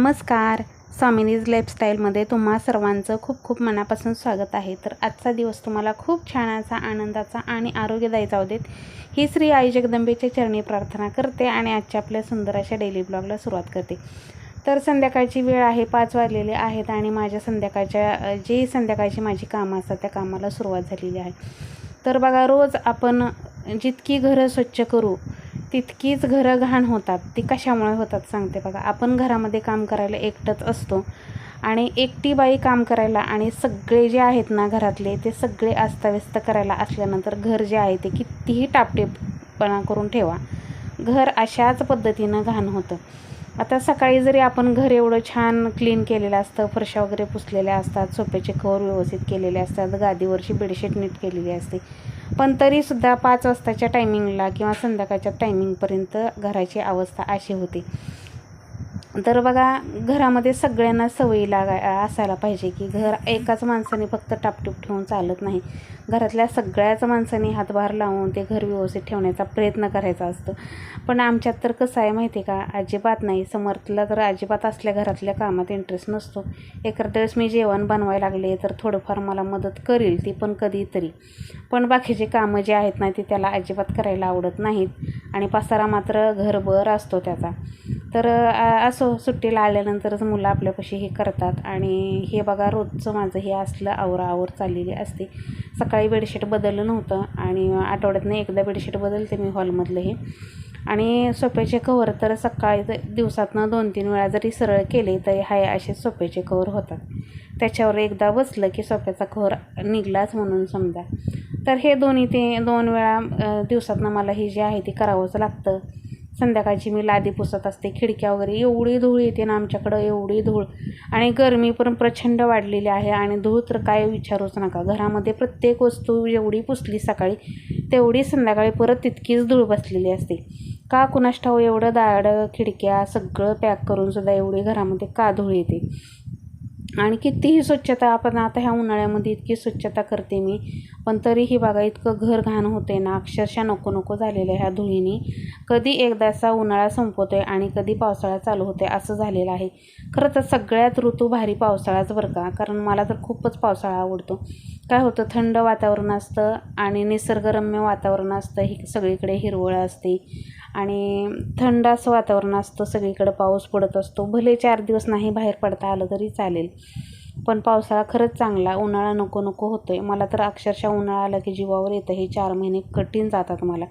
नमस्कार. स्वामिनीज लाईफस्टाईलमध्ये तुम्हा सर्वांचं खूप खूप मनापासून स्वागत आहे. तर आजचा दिवस तुम्हाला खूप छानाचा आनंदाचा आणि आरोग्यदायी जाऊ देत. ही श्री आई जगदंबेच्या चरणी प्रार्थना करते आणि आजच्या आपल्या सुंदर अशा डेली ब्लॉगला सुरुवात करते. तर संध्याकाळची वेळ आहे पाच वाजलेले आहेत आणि माझ्या संध्याकाळच्या जे जी संध्याकाळची माझी कामं असतात त्या कामाला सुरुवात झालेली आहे. तर बघा रोज आपण जितकी घरं स्वच्छ करू तितकीच घरं घाण होतात. ती कशामुळे होतात सांगते बघा. आपण घरामध्ये काम करायला एकटंच असतो. आणि एकटी बाई काम करायला आणि सगळे जे आहेत ना घरातले ते सगळे अस्ताव्यस्त करायला असल्यानंतर घर जे आहे ते कितीही टापटेपणा करून ठेवा. घर अशाच पद्धतीनं घाण होतं. आता सकाळी जरी आपण घर एवढं छान क्लीन केलेलं असतं फरशा वगैरे पुसलेल्या असतात सोप्याचे कवर व्यवस्थित केलेले असतात गादीवरची बेडशीट नीट केलेली असते पण तरीसुद्धा पाच वाजताच्या टायमिंगला किंवा संध्याकाळच्या टायमिंगपर्यंत घराची अवस्था अशी होती. तर बघा घरामध्ये सगळ्यांना सवयी लागा असायला पाहिजे की घर एकाच माणसाने फक्त टापटूप ठेवून चालत नाही. घरातल्या सगळ्याच माणसांनी हातभार लावून ते घर व्यवस्थित ठेवण्याचा प्रयत्न करायचा असतो. पण आमच्यात तर कसं आहे माहिती आहे का? अजिबात नाही. समर्थला तर अजिबात असल्या घरातल्या कामात इंटरेस्ट नसतो. एखाद्या वेळेस मी जेवण बनवायला लागले तर थोडंफार मला मदत करील ती पण कधीतरी. पण बाकीचे कामं जे आहेत ना ती त्याला अजिबात करायला आवडत नाहीत आणि पसारा मात्र घरभर असतो त्याचा. तर असो सुट्टीला आल्यानंतरच मुलं आपल्यापाशी हे करतात. आणि हे बघा रोजचं माझं हे असलं आवराआवर चाललेली असते. सकाळी बेडशीट बदललं नव्हतं आणि आठवड्यातनं एकदा बेडशीट बदलते मी हॉलमधलं हे आणि सोप्याचे कवर तर सकाळी दिवसातनं दोन तीन वेळा जरी सरळ केले तरी हाय असे सोप्याचे कवर होतात. त्याच्यावर एकदा बसलं की सोप्याचा कवर निघलाच म्हणून समजा. तर हे दोन्ही ते दोन वेळा दिवसातनं मला हे जे आहे ते करावंच लागतं. संध्याकाळची मी लादी पुसत असते खिडक्या वगैरे एवढी धूळ येते ना आमच्याकडं एवढी धूळ. आणि गरमी पण प्रचंड वाढलेली आहे आणि धूळ तर काय विचारूच नका. घरामध्ये प्रत्येक वस्तू जेवढी पुसली सकाळी तेवढी संध्याकाळी परत तितकीच धूळ बसलेली असते. का कुणास ठाऊ एवढं दाड खिडक्या सगळं पॅक करून सुद्धा एवढी घरामध्ये का धूळ येते? आणि कितीही स्वच्छता आपण आता ह्या उन्हाळ्यामध्ये इतकी स्वच्छता करते मी पण तरीही बघा इतकं घर घाण होते ना अक्षरशः नको नको झालेलं आहे ह्या धुळीने. कधी एकदाचा उन्हाळा संपवतो आहे आणि कधी पावसाळा चालू होते असं झालेलं आहे. खरं तर सगळ्यात ऋतू भारी पावसाळाच बरं का कारण मला तर खूपच पावसाळा आवडतो. काय होतं थंड वातावरण असतं आणि निसर्गरम्य वातावरण असतं ही सगळीकडे हिरवळ असते. आणि थंड असं वातावरण असतं सगळीकडं पाऊस पडत असतो. भले चार दिवस नाही बाहेर पडता आलं तरी चालेल. पण पावसाळा खरंच चांगला उन्हाळा नको नको होतो आहे मला तर अक्षरशः उन्हाळा आला की जीवावर येतं. हे चार महिने कठीण जातात मला.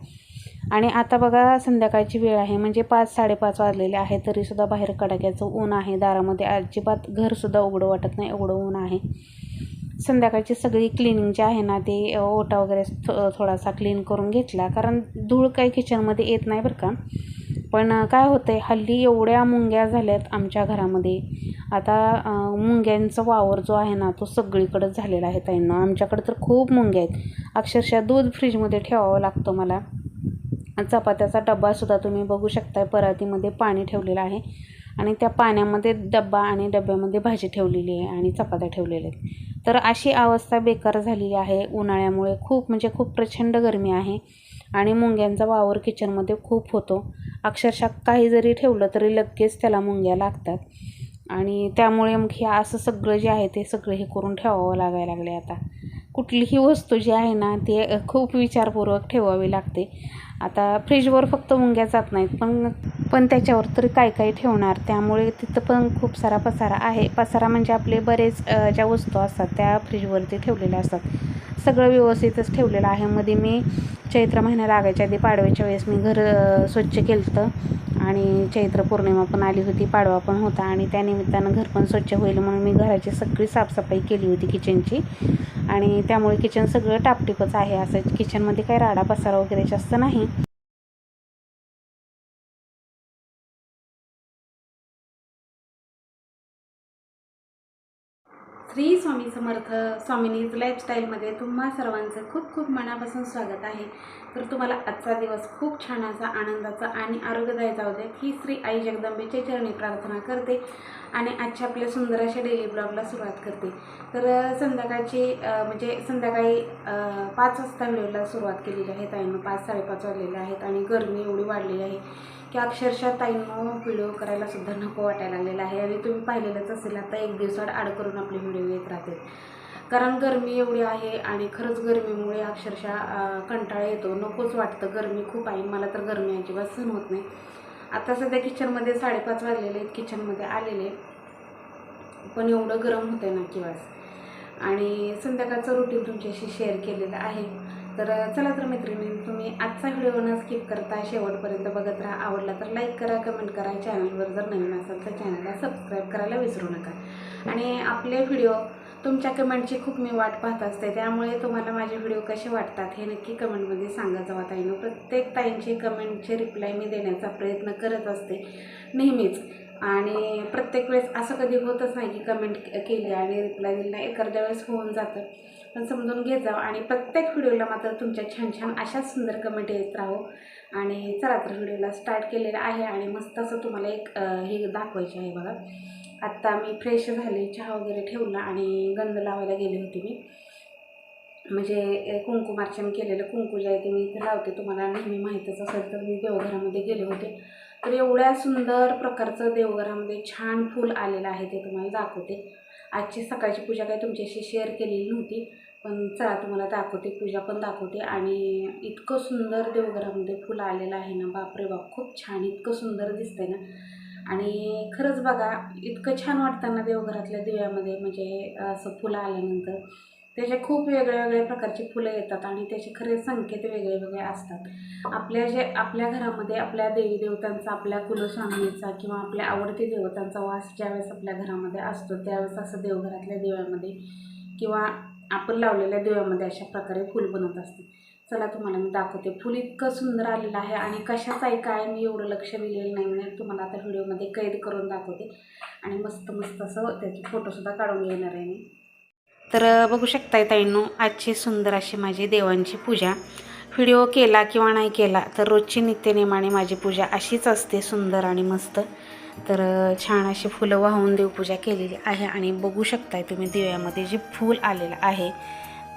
आणि आता बघा संध्याकाळची वेळ आहे. म्हणजे पाच साडेपाच वाजलेले आहे तरीसुद्धा बाहेर कडाक्याचं ऊन आहे. दारामध्ये अजिबात घरसुद्धा उघडं वाटत नाही एवढं ऊन आहे. संध्याकाळची सगळी क्लिनिंग जे आहे ना ते ओटा वगैरे थो थोडासा क्लीन करून घेतला. कारण धूळ काही किचनमध्ये येत नाही बरं का. पण काय होतं आहे हल्ली एवढ्या मुंग्या झाल्यात आमच्या घरामध्ये. आता मुंग्यांचा वावर जो आहे ना तो सगळीकडंच झालेला आहे ताईंना. आमच्याकडे तर खूप मुंग्या आहेत. अक्षरशः दूध फ्रीजमध्ये ठेवावं लागतं मला. चपात्याचा डब्बासुद्धा तुम्ही बघू शकता परातीमध्ये पाणी ठेवलेलं आहे. आणि त्या पाण्यामध्ये डब्बा आणि डब्यामध्ये भाजी ठेवलेली आहे आणि चपात्या ठेवलेल्या आहेत. तर अशी अवस्था बेकार झालेली आहे. उन्हाळ्यामुळे खूप म्हणजे खूप प्रचंड गरमी आहे आणि मुंग्यांचा वावर किचनमध्ये खूप होतो. अक्षरशः काही जरी ठेवलं तरी लगेच त्याला मुंग्या लागतात. आणि त्यामुळे मग हे असं सगळं जे आहे ते सगळं हे करून ठेवावं लागायला लागले आता. कुठलीही वस्तू जी आहे ना ती खूप विचारपूर्वक ठेवावी लागते. आता फ्रीजवर फक्त मुंग्या जात नाहीत पण पण त्याच्यावर तरी काय काय ठेवणार? त्यामुळे तिथं पण खूप सारा पसारा आहे. पसारा म्हणजे आपले बरेच ज्या वस्तू असतात त्या फ्रीजवरती ठेवलेल्या असतात. सगळं व्यवस्थितच ठेवलेलं आहे. मध्ये मी चैत्र महिना लागायच्या आधी पाडव्याच्या वेळेस मी घर स्वच्छ केलं होतं आणि चैत्र पौर्णिमा पण आली होती पाडवा पण होता आणि त्या निमित्तानं घर पण स्वच्छ होईल म्हणून मी घराची सगळी साफसफाई केली होती किचनची आणि त्यामुळे किचन सगळं टापटीपच आहे. असं किचनमध्ये काही राडा पसारा वगैरे जास्त नाही. श्री स्वामी समर्थ स्वामिनीज लाईफस्टाईलमध्ये तुम्हा सर्वांचं खूप खूप मनापासून स्वागत आहे. तर तुम्हाला आजचा दिवस खूप छान असा आनंदाचा आणि आरोग्यदायी जाऊ दे ही श्री आई जगदंबेच्या चरणी प्रार्थना करते आणि आजच्या आपल्या सुंदर अशा डेली ब्लॉगला सुरुवात करते. तर संध्याकाळची म्हणजे संध्याकाळी पाच वाजता व्हिडिओला सुरुवात केलेली आहे ताईनं. पाच साडेपाच वाजलेले आहेत आणि गरमी एवढी वाढलेली आहे की अक्षरशः ताईंनो व्हिडिओ करायला सुद्धा नको वाटायला लागलेला आहे. आणि तुम्ही पाहिलेलंच असेल आता एक दिवसाआड आड करून आपले व्हिडिओ येत राहते. कारण गरमी एवढी आहे आणि खरंच गरमीमुळे अक्षरशः कंटाळा येतो. नकोच वाटतं. गरमी खूप आहे. मला तर गरमी अजिबात सहन होत नाही. आता सध्या किचनमध्ये साडेपाच वाजलेले आहेत. किचनमध्ये आलेले पण एवढं गरम होतं ना किंवाच आणि संध्याकाळचं रुटीन तुमच्याशी शेअर केलेलं आहे. तर चला तर मैत्रिणी तुम्ही आजचा व्हिडिओ न स्किप करता शेवटपर्यंत बघत राहा. आवडला तर लाईक करा कमेंट करा. चॅनलवर जर नवीन असाल तर चॅनलला सबस्क्राईब करायला विसरू नका. हो. आणि आपले व्हिडिओ तुमच्या कमेंटची खूप मी वाट पाहत असते. त्यामुळे तुम्हाला माझे व्हिडिओ कसे वाटतात हे नक्की कमेंटमध्ये सांगा जावा ताईनं. प्रत्येक ताईंची कमेंटचे रिप्लाय मी देण्याचा प्रयत्न करत असते नेहमीच. आणि प्रत्येक वेळेस असं कधी होतच नाही की कमेंट केली आणि रिप्लाय दिला एखाद्या वेळेस होऊन जातं. पण समजून घेत जावं आणि प्रत्येक व्हिडिओला मात्र तुमच्या छान छान अशाच सुंदर कमेंट येत राहो. आणि चला तर व्हिडिओला स्टार्ट केलेलं आहे आणि मस्त असं तुम्हाला एक हे दाखवायचे आहे बघा. आत्ता मी फ्रेश झाले चहा वगैरे ठेवला आणि गंध लावायला गेले होते मी. म्हणजे कुंकुमार्चन केलेलं कुंकू जे आहे ते मी इथे लावते. तुम्हाला नेहमी माहीतच असेल तर मी देवघरामध्ये गेले होते. तर एवढ्या सुंदर प्रकारचं देवघरामध्ये छान फूल आलेलं आहे ते तुम्हाला दाखवते. आजची सकाळची पूजा काही तुमच्याशी शेअर केलेली नव्हती पण चला तुम्हाला दाखवते पूजा पण दाखवते. आणि इतकं सुंदर देवघरामध्ये फुलं आलेलं आहे ना बापरे बाप खूप छान इतकं सुंदर दिसतंय ना. आणि खरंच बघा इतकं छान वाटतं ना देवघरातल्या दिव्यामध्ये म्हणजे असं फुलं आल्यानंतर त्याचे खूप वेगळ्या वेगळ्या प्रकारची फुलं येतात आणि त्याचे खरे संकेत वेगळे वेगळे असतात. आपल्या जे आपल्या घरामध्ये आपल्या देवी देवतांचा आपल्या कुलस्वामीचा किंवा आपल्या आवडते देवतांचा वास ज्यावेळेस आपल्या घरामध्ये असतो त्यावेळेस असं देवघरातल्या दिव्यामध्ये किंवा आपण लावलेल्या दिव्यामध्ये अशा प्रकारे फूल बनत असते. चला तुम्हाला मी दाखवते. फूल इतकं सुंदर आलेलं आहे आणि कशाचं आहे काय मी एवढं लक्ष दिलेलं नाही म्हणजे तुम्हाला आता व्हिडिओमध्ये कैद करून दाखवते. आणि मस्त मस्त असं त्याचे फोटोसुद्धा काढून घेणार आहे मी. तर बघू शकताय ताईंनो आजची सुंदर अशी माझी देवांची पूजा. व्हिडिओ केला किंवा नाही केला तर रोजची नित्यनेमाने माझी पूजा अशीच असते सुंदर आणि मस्त. तर छान अशी फुलं वाहून देवपूजा केलेली आहे आणि बघू शकताय तुम्ही दिव्यामध्ये जे फूल आलेलं आहे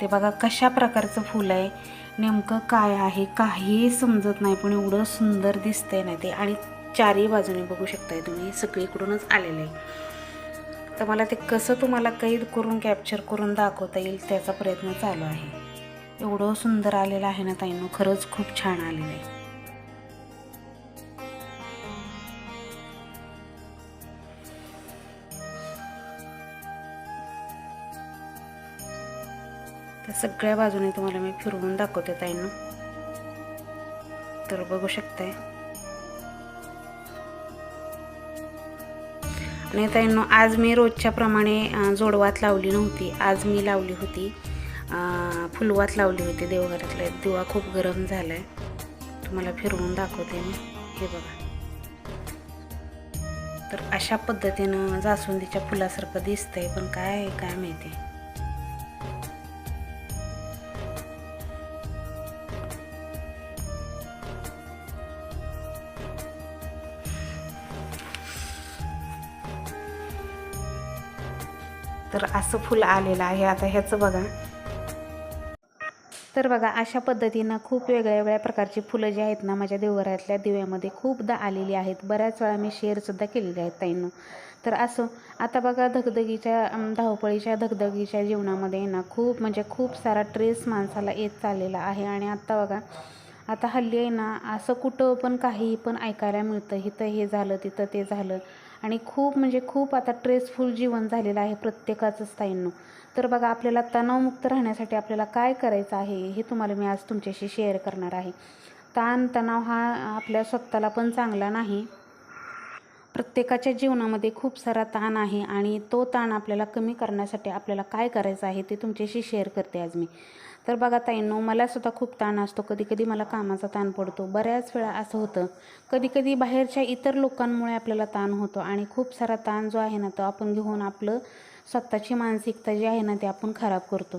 ते बघा कशा प्रकारचं फूल आहे. नेमकं काय आहे काहीही समजत नाही पण एवढं सुंदर दिसतंय ना ते. आणि चारही बाजूने बघू शकताय तुम्ही सगळीकडूनच आलेलं. आहे तर मला ते कसं तुम्हाला कैद करून कॅप्चर करून दाखवता येईल त्याचा प्रयत्न चालू आहे. एवढं सुंदर आलेलं आहे ना ताईंनो खरंच खूप छान आलेलं आहे. तर सगळ्या बाजूने तुम्हाला मी फिरवून दाखवते ताईंनो. तर बघू शकताय. आणि ताईंनो आज मी रोजच्या प्रमाणे जोडवात लावली नव्हती. आज मी लावली होती. फुलवात लावली होती देवघरातल्या. दिवा खूप गरम झाला आहे तुम्हाला फिरवून दाखवते मी. हे बघा. तर अशा पद्धतीनं जास्वंदीच्या फुलासारखं दिसतंय पण काय आहे काय माहिती. असं फुल आलेलं आहे. आता ह्याचं बघा. तर बघा अशा पद्धतीनं खूप वेगळ्या वेगळ्या प्रकारची फुलं जी आहेत ना माझ्या देवघरातल्या दिव्यामध्ये खूपदा आलेली आहेत. बऱ्याच वेळा मी शेअरसुद्धा केलेले आहेत ताईनं. तर असं आता बघा धगधगीच्या धावपळीच्या धगधगीच्या जीवनामध्ये ना खूप म्हणजे खूप सारा ट्रेस माणसाला येत चाललेला आहे. आणि आत्ता बघा आता हल्ली आहे ना असं कुठं पण काही पण ऐकायला मिळतं. इथं हे झालं तिथं ते झालं. आणि खूप म्हणजे खूप आता ट्रेसफुल जीवन झालेलं आहे प्रत्येकाचंच ताईंनो तर बघा आपल्याला तणावमुक्त राहण्यासाठी आपल्याला काय करायचं आहे हे तुम्हाला मी आज तुमच्याशी शेअर करणार आहे. ताण तणाव हा आपल्या स्वतःला पण चांगला नाही. प्रत्येकाच्या जीवनामध्ये खूप सारा ताण आहे आणि तो ताण आपल्याला कमी करण्यासाठी आपल्याला काय करायचं आहे ते तुमच्याशी शेअर करते आज मी. तर बघा ताईंनो मलासुद्धा खूप ताण असतो. कधी कधी मला कामाचा ताण पडतो. बऱ्याच वेळा असं होतं. कधी कधी बाहेरच्या इतर लोकांमुळे आपल्याला ताण होतो आणि खूप सारा ताण जो आहे ना तो आपण घेऊन आपलं स्वतःची मानसिकता जी आहे ना ती आपण खराब करतो.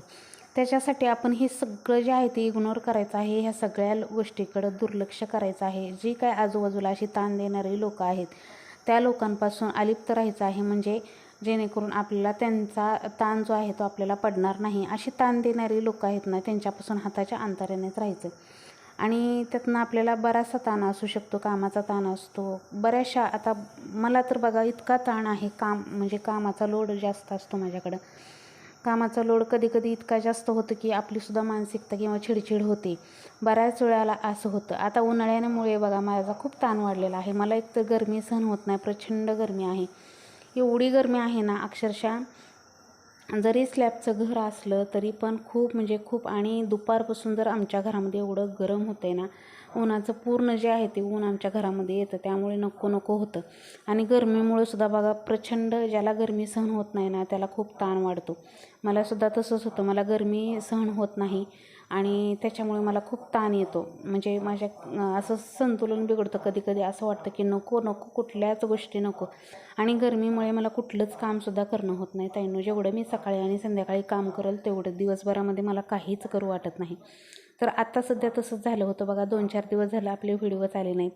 त्याच्यासाठी आपण हे सगळं जे आहे ते इग्नोर करायचं आहे. ह्या सगळ्या गोष्टीकडं दुर्लक्ष करायचं आहे. जी काय आजूबाजूला अशी ताण देणारी लोकं आहेत त्या लोकांपासून अलिप्त राहायचं आहे. म्हणजे जेणेकरून आपल्याला त्यांचा ताण जो आहे तो आपल्याला पडणार नाही. अशी ताण देणारी लोकं आहेत ना त्यांच्यापासून हाताच्या अंतरानेच राहायचं. आणि त्यातनं आपल्याला बराचसा ताण असू शकतो कामाचा ताण असतो. बऱ्याचशा आता मला तर बघा इतका ताण आहे काम म्हणजे कामाचा लोड जास्त असतो माझ्याकडं. कामाचा लोड कधी कधी इतका जास्त होतं की आपलीसुद्धा मानसिकता किंवा चिडचिड होते. बऱ्याच वेळाला असं होतं. आता उन्हाळ्यामुळे बघा माझा खूप ताण वाढलेला आहे. मला एक तर गरमी सहन होत नाही प्रचंड गरमी आहे. एवढी गरमी आहे ना अक्षरशः. जरी स्लॅबचं घर असलं तरी पण खूप म्हणजे खूप आणि दुपारपासून जर आमच्या घरामध्ये एवढं गरम होतं आहे ना उन्हाचं पूर्ण जे आहे ते ऊन आमच्या घरामध्ये येतं त्यामुळे नको नको होतं. आणि गरमीमुळे सुद्धा बघा प्रचंड ज्याला गरमी सहन होत नाही ना त्याला खूप ताण वाढतो. मलासुद्धा तसंच होतं मला गरमी सहन होत नाही. आणि त्याच्यामुळे मला खूप ताण येतो. म्हणजे माझ्या असं संतुलन बिघडतं कधी कधी असं वाटतं की नको नको कुठल्याच गोष्टी नको. आणि गरमीमुळे मला कुठलंच कामसुद्धा करणं होत नाही. ताईंनो जेवढं मी सकाळी आणि संध्याकाळी काम करेल तेवढं दिवसभरामध्ये मला काहीच करू वाटत नाही. तर आत्ता सध्या तसंच झालं होतं बघा. दोन चार दिवस झालं आपले व्हिडिओच आले नाहीत.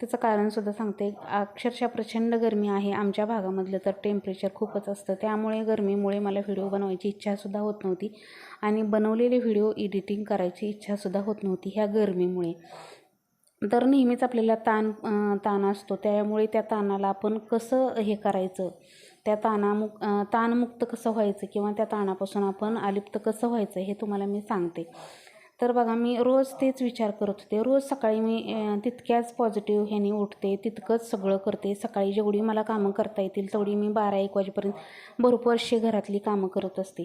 त्याचं कारणसुद्धा सांगते. अक्षरशः प्रचंड गरमी आहे आमच्या भागामधलं तर टेम्परेचर खूपच असतं. त्यामुळे गरमीमुळे मला व्हिडिओ बनवायची इच्छासुद्धा होत नव्हती. आणि बनवलेले व्हिडिओ एडिटिंग करायची इच्छासुद्धा होत नव्हती ह्या गरमीमुळे. तर नेहमीच आपल्याला ताण ताण असतो. त्यामुळे त्या ताणाला आपण कसं हे करायचं? त्या ताणामुक ताणमुक्त कसं व्हायचं? किंवा त्या ताणापासून आपण अलिप्त कसं व्हायचं? हे तुम्हाला मी सांगते. तर बघा मी रोज तेच विचार करत होते. रोज सकाळी मी तितक्याच पॉझिटिव्ह ह्याने उठते तितकंच सगळं करते. सकाळी जेवढी मला कामं करता येतील तेवढी मी बारा एक वाजेपर्यंत भरपूर अशी घरातली कामं करत असते.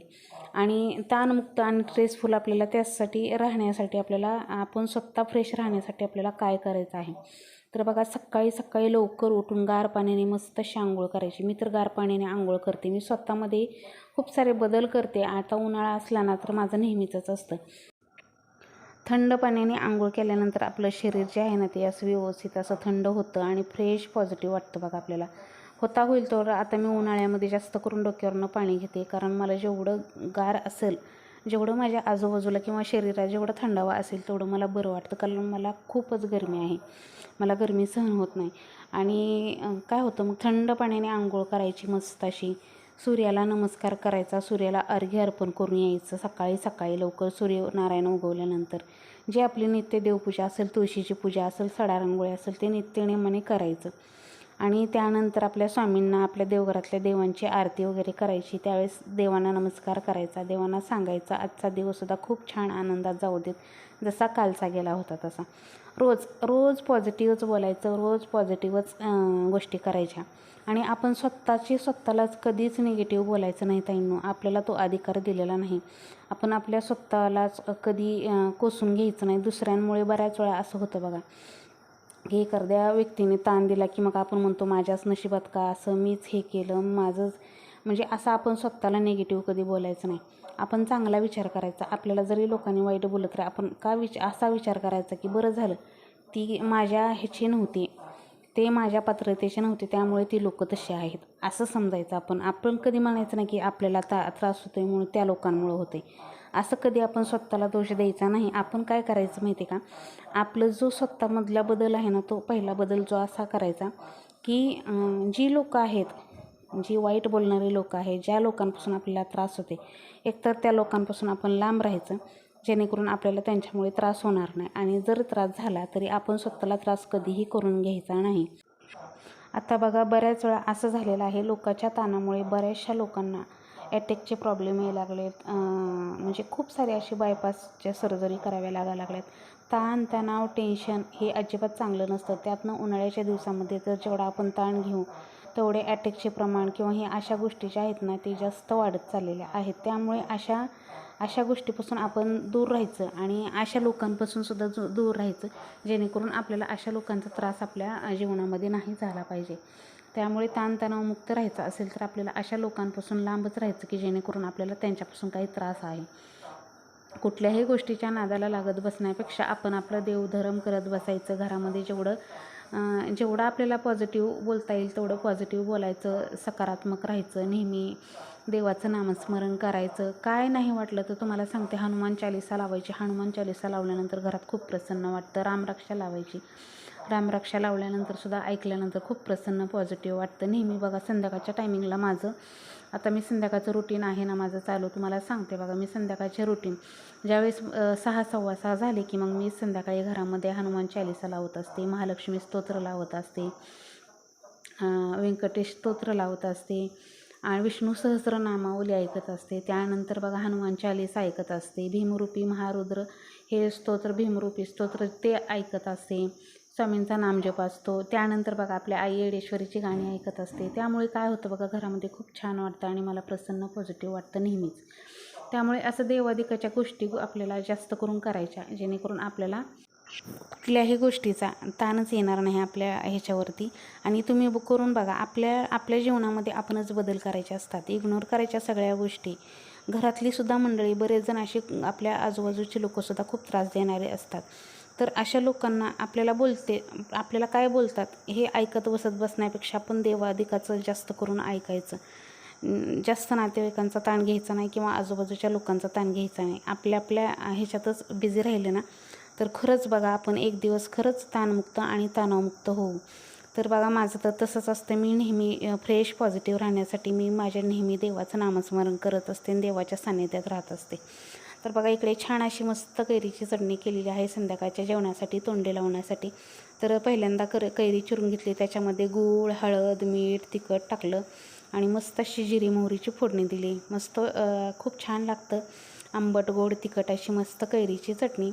आणि ताणमुक्त आणि स्ट्रेसफुल आपल्याला त्यासाठी राहण्यासाठी आपल्याला आपण स्वतः फ्रेश राहण्यासाठी आपल्याला काय करायचं आहे? तर बघा सकाळी सकाळी लवकर उठून गार पाण्याने मस्त अशी आंघोळ करायची. मी तर गार पाण्याने आंघोळ करते. मी स्वतःमध्ये खूप सारे बदल करते. आता उन्हाळा असला ना तर माझं नेहमीचंच असतं. थंड पाण्याने आंघोळ केल्यानंतर आपलं शरीर जे आहे ना ते असं व्यवस्थित असं थंड होतं आणि फ्रेश पॉझिटिव्ह वाटतं बघा आपल्याला. होता होईल तर आता मी उन्हाळ्यामध्ये जास्त करून डोक्यावरनं पाणी घेते. कारण मला जेवढं गार असेल जेवढं माझ्या आजूबाजूला किंवा शरीरात जेवढं थंडावा असेल तेवढं मला बरं वाटतं. कारण मला खूपच गरमी आहे. मला गरमी सहन होत नाही. आणि काय होतं मग? थंड पाण्याने आंघोळ करायची मस्त अशी. सूर्याला नमस्कार करायचा सूर्याला अर्घ्य अर्पण करून यायचं. सकाळी सकाळी लवकर सूर्यनारायण उगवल्यानंतर जे आपली नित्य देवपूजा असेल तुळशीची पूजा असेल सडा रांगोळी असेल ते नित्यनेमाने करायचं. आणि त्यानंतर आपल्या स्वामींना आपल्या देवघरातल्या देवांची आरती वगैरे करायची. त्यावेळेस देवांना नमस्कार करायचा देवांना सांगायचा. आजचा दिवससुद्धा खूप छान आनंदात जाऊ देत जसा कालचा गेला होता तसा. रोज रोज पॉझिटिव्हच बोलायचं रोज पॉझिटिव्हच गोष्टी करायच्या. आणि आपण स्वतःची स्वतःलाच कधीच निगेटिव्ह बोलायचं नाही ताईंनो. आपल्याला तो अधिकार दिलेला नाही. आपण आपल्या स्वतःलाच कधी कोसून घ्यायचं नाही. दुसऱ्यांमुळे बऱ्याच वेळा असं होतं बघा. की एखाद्या व्यक्तीने ताण दिला की मग आपण म्हणतो माझ्याच नशिबात का असं? मीच हे केलं. माझंच म्हणजे असं आपण स्वतःला निगेटिव्ह कधी बोलायचं नाही. आपण चांगला विचार करायचा. आपल्याला जरी लोकांनी वाईट बोलत तर आपण का विच असा विचार करायचा की बरं झालं ती माझ्या ह्याची नव्हती. ते माझ्या पात्रतेचे नव्हते त्यामुळे ती लोक तशी आहेत. असं समजायचं आपण. आपण कधी म्हणायचं नाही की आपल्याला ता त्रास होतो आहे म्हणून त्या लोकांमुळं होते असं कधी आपण स्वतःला दोष द्यायचा नाही. आपण काय करायचं माहिती आहे का? आपलं जो स्वतःमधला बदल आहे ना तो पहिला बदल जो असा करायचा की जी लोकं आहेत जी वाईट बोलणारी लोकं आहे ज्या लोकांपासून आपल्याला त्रास होते एकतर त्या लोकांपासून आपण लांब राहायचं जेणेकरून आपल्याला त्यांच्यामुळे त्रास होणार नाही. आणि जर त्रास झाला तरी आपण स्वतःला त्रास कधीही करून घ्यायचा नाही. आता बघा बऱ्याच वेळा असं झालेलं आहे. लोकांच्या ताणामुळे बऱ्याचशा लोकांना ॲटॅकचे प्रॉब्लेम यायला लागलेत. म्हणजे खूप सारे असे बायपासच्या सर्जरी कराव्या लागायला लागल्यात. ताण तणाव टेन्शन हे अजिबात चांगलं नसतं. त्यातनं उन्हाळ्याच्या दिवसामध्ये जर जेवढा आपण ताण घेऊ तेवढे ॲटॅकचे प्रमाण किंवा हे अशा गोष्टी ज्या आहेत ना ते जास्त वाढत चाललेल्या आहेत. त्यामुळे अशा अशा गोष्टीपासून आपण दूर राहायचं आणि अशा लोकांपासून सुद्धा जो दूर राहायचं जेणेकरून आपल्याला अशा लोकांचा त्रास आपल्या जीवनामध्ये नाही झाला पाहिजे. त्यामुळे ताणतणावमुक्त राहायचं असेल तर आपल्याला अशा लोकांपासून लांबच राहायचं की जेणेकरून आपल्याला त्यांच्यापासून काही त्रास आहे. कुठल्याही गोष्टीच्या नादाला लागत बसण्यापेक्षा आपण आपलं देवधर्म करत बसायचं घरामध्ये जेवढं जेवढं आपल्याला पॉझिटिव्ह बोलता येईल तेवढं पॉझिटिव्ह बोलायचं सकारात्मक राहायचं नेहमी देवाचं नामस्मरण करायचं. काय नाही वाटलं तर तुम्हाला सांगते हनुमान चालिसा लावायची. हनुमान चालिसा लावल्यानंतर घरात खूप प्रसन्न वाटतं. रामरक्षा लावायची. रामरक्षा लावल्यानंतर सुद्धा ऐकल्यानंतर खूप प्रसन्न पॉझिटिव्ह वाटतं. नेहमी बघा संध्याकाळच्या टायमिंगला माझं. आता मी संध्याकाळचं रुटीन आहे ना माझं चालू तुम्हाला सांगते बघा मी संध्याकाळचे रुटीन ज्यावेळेस सहा सव्वा सहा झाले की मग मी संध्याकाळी घरामध्ये हनुमान चालिसा लावत असते महालक्ष्मी स्तोत्र लावत असते व्यंकटेश स्तोत्र लावत असते आणि विष्णू सहस्रनामावली ऐकत असते. त्यानंतर बघा हनुमान चालीस ऐकत असते. भीमरूपी महारुद्र हे स्तोत्र भीमरूपी स्तोत्र ते ऐकत असते. स्वामींचा नामजप असतो. त्यानंतर बघा आपल्या आई येडेश्वरीची गाणी ऐकत असते. त्यामुळे काय होतं बघा घरामध्ये खूप छान वाटतं आणि मला प्रसन्न पॉझिटिव्ह वाटतं नेहमीच. त्यामुळे असं देवादिकाच्या गोष्टी आपल्याला जास्त करून करायच्या जेणेकरून आपल्याला कुठल्याही गोष्टीचा ताणच येणार नाही आपल्या ह्याच्यावरती. आणि तुम्ही ब- करून बघा आपल्या आपल्या जीवनामध्ये आपणच बदल करायचे असतात. इग्नोर करायच्या सगळ्या गोष्टी. घरातली सुद्धा मंडळी बरेच जण अशी आपल्या आजूबाजूचे लोकंसुद्धा खूप त्रास देणारे असतात. तर अशा लोकांना आपल्याला बोलते आपल्याला काय बोलतात हे ऐकत बसत बसण्यापेक्षा आपण देवादिकाचं जास्त करून ऐकायचं. जास्त नातेवाईकांचा ताण घ्यायचा नाही किंवा आजूबाजूच्या लोकांचा ताण घ्यायचा नाही. आपल्या आपल्या ह्याच्यातच बिझी राहिले ना तर खरंच बघा आपण एक दिवस खरंच ताणमुक्त आणि तणावमुक्त होऊ. तर बघा माझं तर तसंच असतं. मी नेहमी फ्रेश पॉझिटिव्ह राहण्यासाठी मी माझ्या नेहमी देवाचं नामस्मरण करत असते आणि देवाच्या सान्निध्यात राहत असते. तर बघा इकडे छान अशी मस्त कैरीची चटणी केलेली आहे संध्याकाळच्या जेवणासाठी तोंडे लावण्यासाठी. तर पहिल्यांदा कर कैरी चिरून घेतली. त्याच्यामध्ये गूळ हळद मीठ तिखट टाकलं आणि मस्त अशी जिरी मोहरीची फोडणी दिली. मस्त खूप छान लागतं. आंबट गोड तिखट अशी मस्त कैरीची चटणी.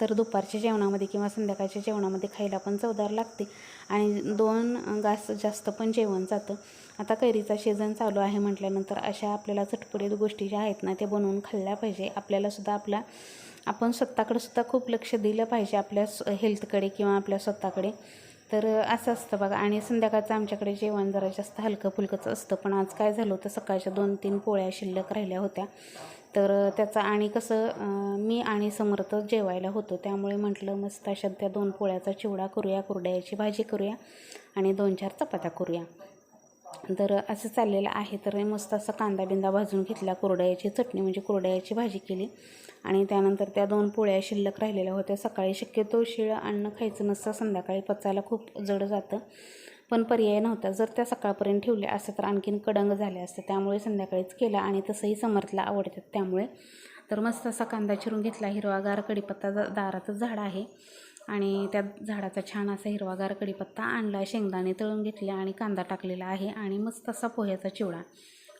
तर दुपारच्या जेवणामध्ये किंवा संध्याकाळच्या जेवणामध्ये खायला पण चवदार लागते. आणि दोन घास जास्त पण जेवण जातं. आता कैरीचा सीझन चालू आहे म्हटल्यानंतर अशा आपल्याला चटपटीत गोष्टी ज्या आहेत ना त्या बनवून खाल्ल्या पाहिजे. आपल्यालासुद्धा आपला आपण स्वतःकडे सुद्धा खूप लक्ष दिलं पाहिजे आपल्या हेल्थकडे किंवा आपल्या स्वतःकडे. तर असं असतं बघा. आणि संध्याकाळचं आमच्याकडे जेवण जरा जास्त हलकं फुलकंच असतं. पण आज काय झालं होतं? सकाळच्या दोन तीन पोळ्या शिल्लक राहिल्या होत्या. तर त्याचा आणि कसं मी आणि समर्थ जेवायला होतो. त्यामुळे म्हटलं मस्त अशा त्या दोन पोळ्याचा चिवडा करूया कुरड्याची भाजी करूया आणि दोन चार चपात्या करूया. तर असं चाललेलं आहे. तर मस्त असं कांदा बिंदा भाजून घेतला कुरड्याची चटणी म्हणजे कुरड्याची भाजी केली. आणि त्यानंतर त्या दोन पोळ्या शिल्लक राहिलेल्या होत्या. सकाळी शक्यतो शिळं अन्न खायचं नसतं संध्याकाळी पचायला खूप जड जातं. पण पर्याय नव्हता. जर त्या सकाळपर्यंत ठेवल्या असत्या तर आणखीन कडंग झाल्या असते त्यामुळे संध्याकाळीच केला आणि तसंही समर्थला आवडतात त्यामुळे तर मस्त असा कांदा चिरून घेतला. हिरवागार कडीपत्ता दाराचं दारातच झाड आहे आणि त्या झाडाचा छान असा हिरवागार कडीपत्ता आणला शेंगदाणे तळून घेतले आणि कांदा टाकलेला आहे आणि मस्त असा पोह्याचा चिवडा.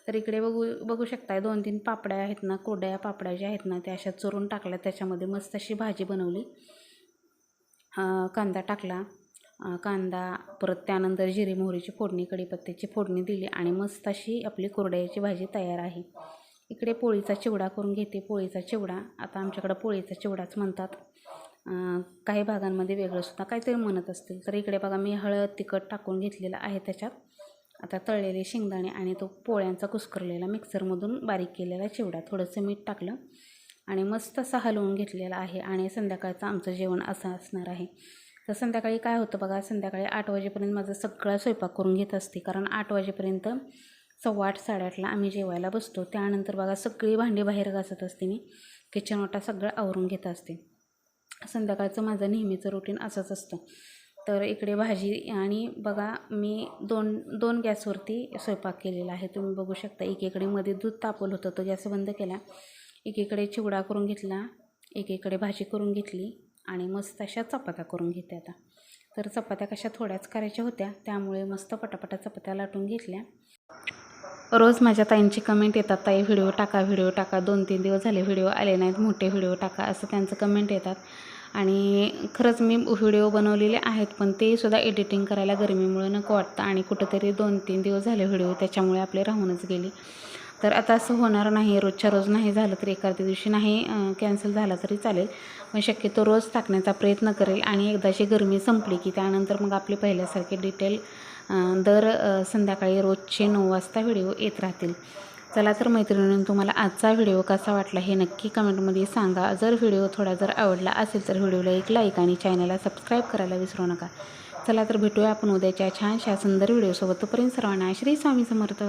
तर इकडे बघू बघू शकताय दोन तीन पापड्या आहेत ना कोड्या पापड्या ज्या आहेत ना त्या अशा चुरून टाकल्या. त्याच्यामध्ये मस्त अशी भाजी बनवली. कांदा टाकला. कांदा परत त्यानंतर जिरे मोहरीची फोडणी कढीपत्त्याची फोडणी दिली आणि मस्त अशी आपली कोरड्याची भाजी तयार आहे. इकडे पोळीचा चिवडा करून घेते. पोळीचा चिवडा आता आमच्याकडं पोळीचा चिवडाच म्हणतात. काही भागांमध्ये वेगळं सुद्धा काहीतरी म्हणत असतील तर इकडे बघा मी हळद तिखट टाकून घेतलेलं आहे त्याच्यात. आता तळलेले शेंगदाणे आणि तो पोळ्यांचा कुस्करलेला मिक्सरमधून बारीक केलेला चिवडा. थोडंसं मीठ टाकलं आणि मस्त असा हलवून घेतलेला आहे आणि संध्याकाळचं आमचं जेवण असं असणार आहे. तर संध्याकाळी काय होतं बघा संध्याकाळी आठ वाजेपर्यंत माझा सगळा स्वयंपाक करून घेत असते. कारण आठ वाजेपर्यंत सव्वा आठ साडेआठला आम्ही जेवायला बसतो. त्यानंतर बघा सगळी भांडी बाहेर घासत असते मी. किचन वाटा सगळं आवरून घेत असते. संध्याकाळचं माझं नेहमीचं रुटीन असंच असतं. तर इकडे भाजी आणि बघा मी दोन दोन गॅसवरती स्वयंपाक केलेला आहे. तुम्ही बघू शकता एकीकडे मध्ये दूध तापवलं होतं तो गॅस बंद केला. एकीकडे चिवडा करून घेतला. एकीकडे भाजी करून घेतली. आणि मस्त अशा चपात्या करून घेते आता. तर चपात्या कशा थोड्याच करायच्या होत्या त्यामुळे मस्त पटापटा चपात्या लाटून घेतल्या. रोज माझ्या ताईंची कमेंट येतात ताई व्हिडिओ टाका व्हिडिओ टाका दोन तीन दिवस झाले व्हिडिओ आले नाहीत मोठे व्हिडिओ टाका असं त्यांचं कमेंट येतात. आणि खरंच मी व्हिडिओ बनवलेले आहेत पण ते सुद्धा एडिटिंग करायला गरमीमुळे नको वाटतं आणि कुठंतरी दोन तीन दिवस झाले व्हिडिओ त्याच्यामुळे आपले राहूनच गेले. तर आता असं होणार नाही रोजच्या रोज नाही झालं तरी एखाद्या दिवशी नाही कॅन्सल झाला तरी चालेल. पण शक्यतो रोज टाकण्याचा प्रयत्न करेल आणि एकदाची गरमी संपली की त्यानंतर मग आपले पहिल्यासारखे डिटेल दर संध्याकाळी रोजचे नऊ वाजता व्हिडिओ येत राहतील. चला तर मैत्रिणींनो तुम्हाला आजचा व्हिडिओ कसा वाटला हे नक्की कमेंटमध्ये सांगा. जर व्हिडिओ थोडा जर आवडला असेल तर व्हिडिओला एक लाईक आणि चॅनलला सबस्क्राईब करायला विसरू नका. चला तर भेटूया आपण उद्याच्या छानशा सुंदर व्हिडिओसोबत तोपर्यंत सर्वांना श्री स्वामी समर्थ.